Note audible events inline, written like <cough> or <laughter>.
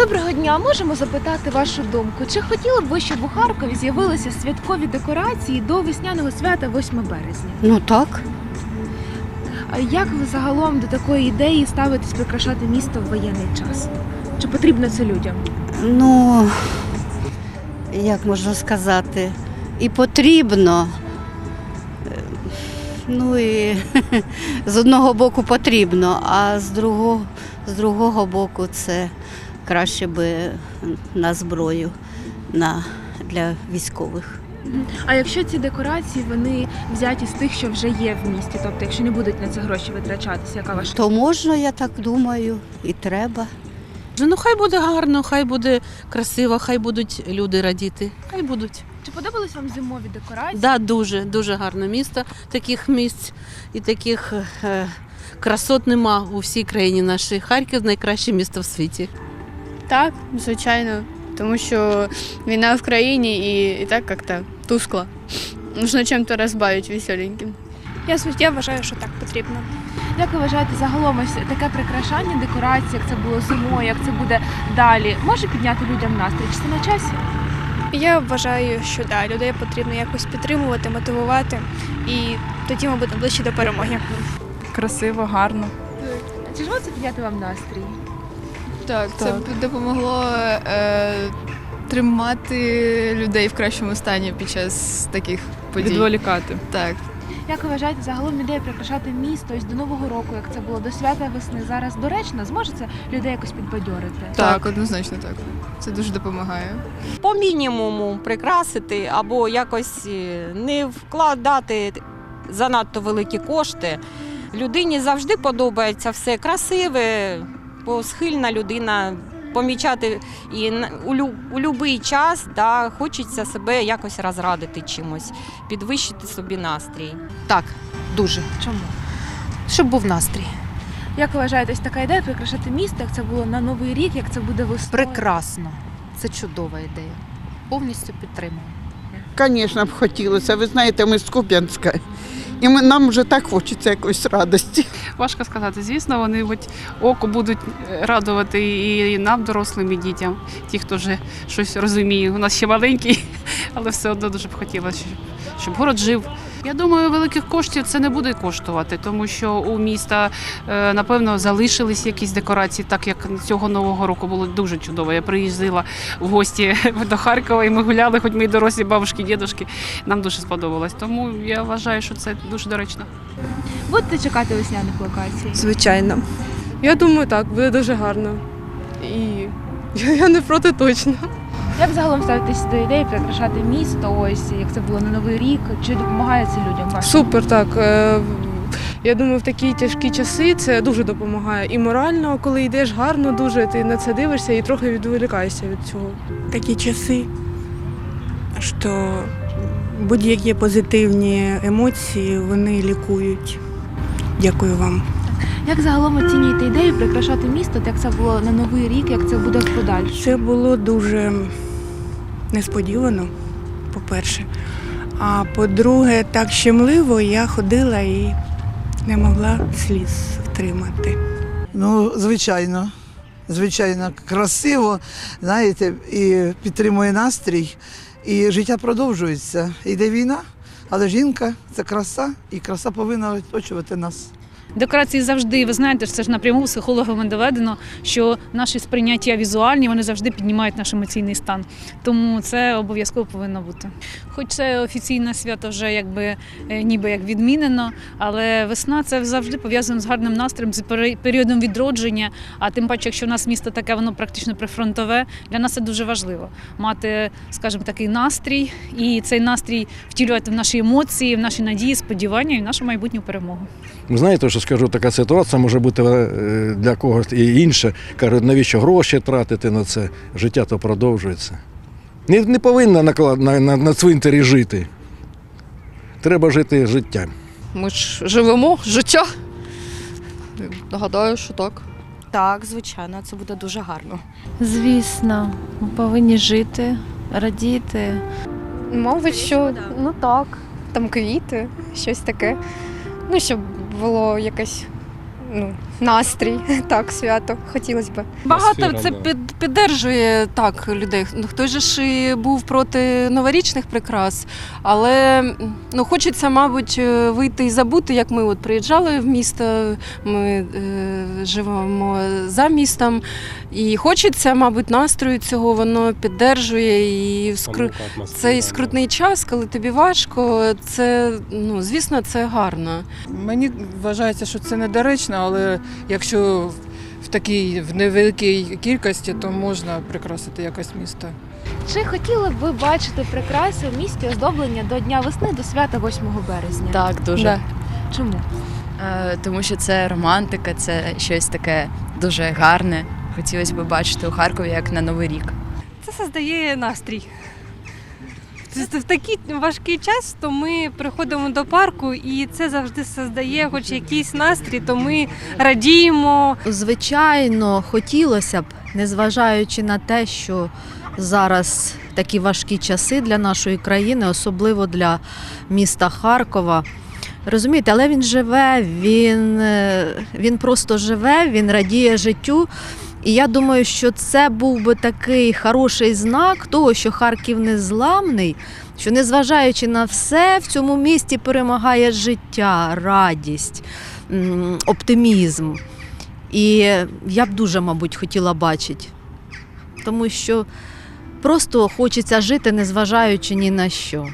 Доброго дня, можемо запитати вашу думку. Чи хотіли б ви, щоб у Харкові з'явилися святкові декорації до весняного свята 8 березня? Ну так. А як ви загалом до такої ідеї ставитесь прикрашати місто в воєнний час? Чи потрібно це людям? Ну, як можна сказати, і потрібно. Ну і <laughs> з одного боку потрібно, а з другого, з другого боку це краще би на зброю на, для військових. А якщо ці декорації вони взяті з тих, що вже є в місті, тобто якщо не будуть на це гроші витрачатися, яка ваша То можна, я так думаю, і треба. Ну хай буде гарно, хай буде красиво, хай будуть люди радіти. Хай будуть. чи подобались вам зимові декорації? Да, дуже, дуже гарне місто. Таких місць і таких е, красот нема у всій країні нашій. Харків найкраще місто в світі. Так, звичайно. Тому що війна в країні і, і так як-то тускло. Нужно чим-то розбавити веселеньким. Я, я вважаю, що так потрібно. Як ви вважаєте, загалом ось таке прикрашання декорації, як це було зимою, як це буде далі, може підняти людям настрій? Чи це на часі? Я вважаю, що да, людей потрібно якось підтримувати, мотивувати, і тоді ми будемо ближче до перемоги. красиво, гарно. Чи ж це підняти вам настрій? Так, це б допомогло е, тримати людей в кращому стані під час таких подій. Відволікати. Так. Як ви вважаєте, загалом ідея прикрашати місто ось до нового року, як це було до свята весни, зараз доречно? Зможе це людей якось підбадьорити? так, однозначно так. Це дуже допомагає. по мінімуму прикрасити або якось е, не вкладати занадто великі кошти. Людині завжди подобається все красиве, бо схильна людина помічати і у, будь-який час да, хочеться себе якось розрадити чимось, підвищити собі настрій. Так, дуже. Чому? Щоб був настрій. Як ви вважаєте, ось така ідея прикрашати місто, як це було на новий рік, як це буде весною? Прекрасно. Це чудова ідея. Повністю підтримую. Звісно, б хотілося. Ви знаєте, ми з Куп'янська. І ми, нам вже так хочеться якоїсь радості. Важко сказати. Звісно, вони будь око будуть радувати і нам, дорослим, і дітям, ті, хто вже щось розуміє. У нас ще маленький, <laughs> але все одно дуже б хотілося, щоб город жив. Я думаю, великих коштів це не буде коштувати, тому що у міста е, напевно залишились якісь декорації, так як цього нового року було дуже чудово. Я приїздила в гості <laughs> до Харкова, і ми гуляли, хоч ми дорослі бабушки, дідушки. Нам дуже сподобалось. Тому я вважаю, що це дуже доречно. Будете чекати весняних локацій? Звичайно. Я думаю, так, буде дуже гарно. І я, <laughs> я не проти точно. Як загалом ставитесь до ідеї прикрашати місто, ось як це було на новий рік? Чи допомагає це людям? вашим? Супер, так. Е, Я думаю, в такі тяжкі часи це дуже допомагає. І морально, коли йдеш гарно, дуже ти на це дивишся і трохи відволікаєшся від цього. такі часи, що будь-які позитивні емоції вони лікують. Дякую вам. Як загалом оцінюєте ідею прикрашати місто, так як це було на новий рік, як це буде в подальшому? Це було дуже несподівано, по-перше. А по-друге, так щемливо я ходила і не могла сліз втримати. Ну, звичайно. Звичайно, красиво, знаєте, і підтримує настрій, і життя продовжується. Йде війна, але жінка це краса, і краса повинна оточувати нас. Декорації завжди, ви знаєте, це ж напряму психологами доведено, що наші сприйняття візуальні вони завжди піднімають наш емоційний стан. Тому це обов'язково повинно бути. Хоч це офіційне свято вже якби е, ніби як відмінено, але весна це завжди пов'язано з гарним настроєм, з періодом відродження. А тим паче, якщо в нас місто таке, воно практично прифронтове, для нас це дуже важливо мати, скажімо, такий настрій, і цей настрій втілювати в наші емоції, в наші надії, сподівання і в нашу майбутню перемогу. Ви знаєте, що скажу, така ситуація може бути е, для когось і інше. Кажуть, навіщо гроші тратити на це? Життя то продовжується. Не, не повинна наклад, на, на, на цвинтарі жити. Треба жити життям. Ми ж живемо життя. Нагадаю, що так. Так, звичайно, це буде дуже гарно. Звісно, ми повинні жити, радіти. Мабуть, що ну так, там квіти, щось таке. Ну, щоб було якесь ну, настрій, <laughs> так, свято. Хотілося б. Багато це під, піддержує так людей. Ну, Хтось же ж і був проти новорічних прикрас, але ну, хочеться, мабуть, е, вийти і забути, як ми от приїжджали в місто, ми е, живемо за містом. І хочеться, мабуть, настрою цього, воно піддержує. І в скру... цей скрутний час, коли тобі важко, це, ну, звісно, це гарно. Мені вважається, що це недоречно, але якщо в такій в невеликій кількості, то можна прикрасити якось місто. Чи хотіли б ви бачити прикраси в місті оздоблення до Дня весни до свята 8 березня? Так, дуже. Да. Чому? Е, тому що це романтика, це щось таке дуже гарне. Хотілося б бачити у Харкові як на Новий рік. Це создає настрій. В такий важкий час, то ми приходимо до парку, і це завжди создає хоч якийсь настрій, то ми радіємо. Звичайно, хотілося б, незважаючи на те, що зараз такі важкі часи для нашої країни, особливо для міста Харкова. Розумієте, але він живе, він, е, він просто живе, він радіє життю. І я думаю, що це був би такий хороший знак того, що Харків незламний, що незважаючи на все, в цьому місті перемагає життя, радість, оптимізм. І я б дуже, мабуть, хотіла бачити. Тому що просто хочеться жити, незважаючи ні на що.